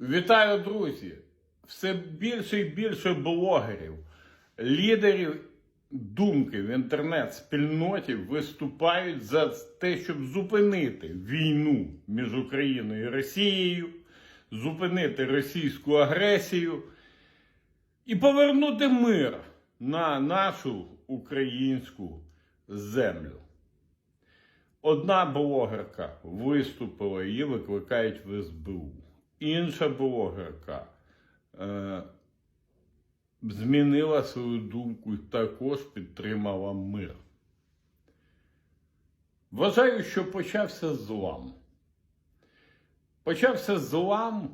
Вітаю, друзі! Все більше і більше блогерів, лідерів думки в інтернет-спільноті виступають за те, щоб зупинити війну між Україною і Росією, зупинити російську агресію і повернути мир на нашу українську землю. Одна блогерка виступила, її викликають в СБУ. Інша блогерка е, змінила свою думку і також підтримала мир. Вважаю, що почався злам. Почався злам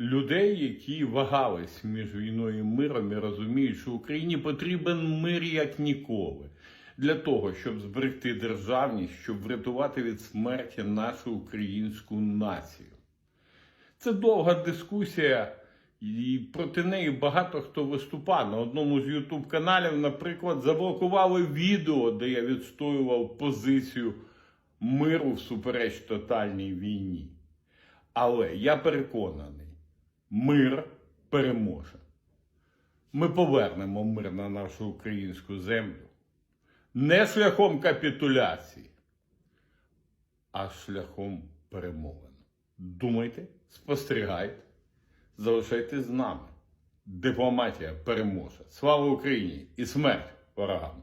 людей, які вагались між війною і миром і розуміють, що Україні потрібен мир як ніколи. Для того, щоб зберегти державність, щоб врятувати від смерті нашу українську націю. Це довга дискусія, і проти неї багато хто виступав. На одному з Ютуб каналів, наприклад, заблокували відео, де я відстоював позицію миру всупереч тотальній війні. Але я переконаний, мир переможе. Ми повернемо мир на нашу українську землю не шляхом капітуляції, а шляхом перемовин. Думайте, спостерігайте, залишайтесь з нами. Дипломатія переможе. Слава Україні і смерть ворогам!